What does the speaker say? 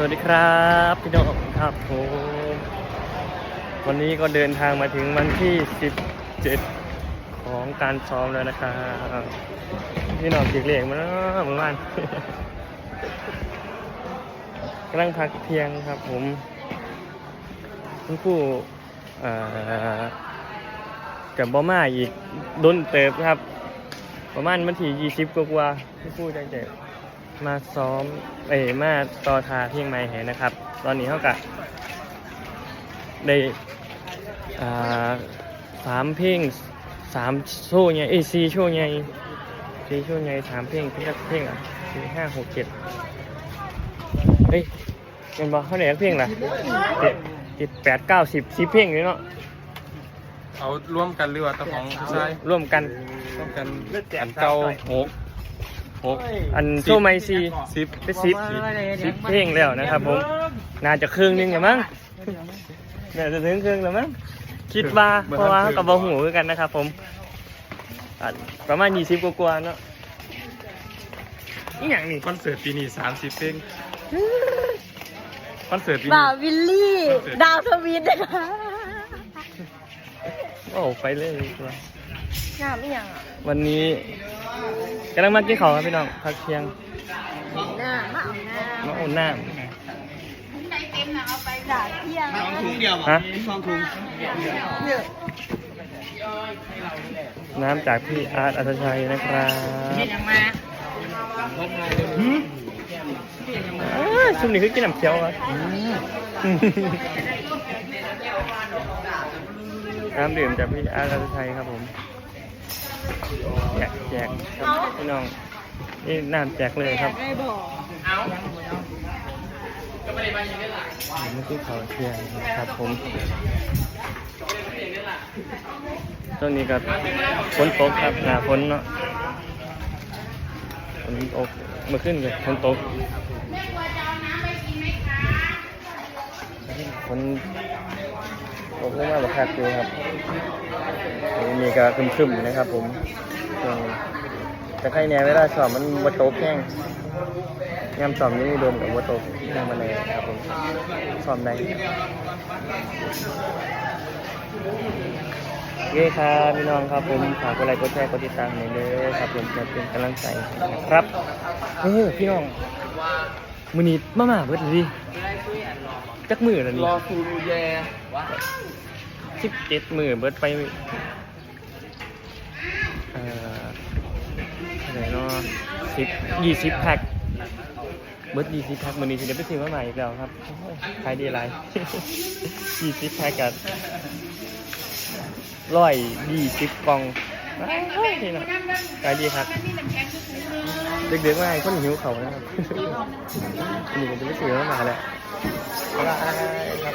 สวัสดีครับพี่น้องครับผมวันนี้ก็เดินทางมาถึงวันที่ 17 ของการซ้อมแล้วนะครับพี่น้องจิกเหลียงมาแล้วเมื่อวานกำลังพักเที่ยงครับผมคุณครูกับบอมาอีกโดนเติบครับ ประมาณวันที่ยี่สิบกว่าๆคุณครูจังเจ มาซ้อม เอ้ยมาต่อทาเพียงไม้ให้นะครับ ตอนนี้เขากะได้อ่าสามเพลงสามโชว์ไงเอ้ยสี่โชว์ไงสี่โชว์ไงสามเพลงเพลงละเพลงอะสี่ห้าหกเจ็ดเฮ้ยเป็นบอกเขาไหนเพลงล่ะเจ็ดเจ็ดแปดเก้าสิบสิบเพลงเลยเนาะเอาร่วมกันหรือว่าตะของใช่ร่วมกันร่วมกันอันเก่าหก หกอันโชว์ไม่สี่สิบเป็นสิบสิบเพลงแล้วนะครับผมน่าจะครึ่งหนึงอย่ามั้งน่าจะถึงครึ่งแล้วมั้งคิดว่าเพราะว่ากับบอหูคือกันนะครับผมอะประมาณยี่สิบกว่าๆเนาะนี่อย่างนี้คอนเสิร์ตปีนี้สามสิบเพลงคอนเสิร์ตปีบ่านี้ววิลลี่ ดาวทวีนนะคะโอ้ไปเลยดีกว่า งามไม่ยังอะวันนี้กำลังมากินข้าวครับพี่น้องพักเที่ยงหน้ามาเอาหน้ามาโอนน้ด่าเที่ยงำฮะน้ำจากพี่อาร์ตอัตชัยนะครับอ้าช่วงนี้คือกินน้ำเขียวครับ น้ำดื่มจากพี่อาร์ตอัตชัยครับผมแจกแจกครับพี่น้องนี่น้ำแจกเลยครับได้บอกไม่ใช่เขาเทียงนะครับผมช่วงนี้ก็ฝนตกครับหนาฝนเนาะฝนตกมื่อขึ้นกับฝนตกฝน ตกลงมาแบบคักอยู่ครับวันนี้ก็ครึมๆอยู่นะครับ ผมช่วงแต่ใครเนี่ยเวลาสอบมันมาตกแห้งยามสอบนี่โดนกับวัตโตยังมาเลยครับผมสอบได้เย้ครับพี่น้องครับผมฝากกดไลค์กดแชร์กดติดตามหน่อยเด้อครับผมจะเป็นกำลังใจครับเออพี่น้อง มือนี้มามาเบิดเลยดิจักมือแล้วนี่รอคูรูแยสิบเจ็ดมือเบิดไปเอ่อเท่าไหร่เนาะสิบยี่สิบแพ็คเบิร์ดยี่สิบแพ็คมันนี้จะได้ไปซื้อมาใหม่อีกแล้วครับโอ้ยขายดีไรยี่สิบแพ็คกันร้อยยี่สิบกล่องอ้าย นี่นะขายดีครับเด็กๆว่าไอ้คนหิวเขานะครับอันนี้ผมจะไปซื้อมาใหม่แหละบ๊ายบายครับ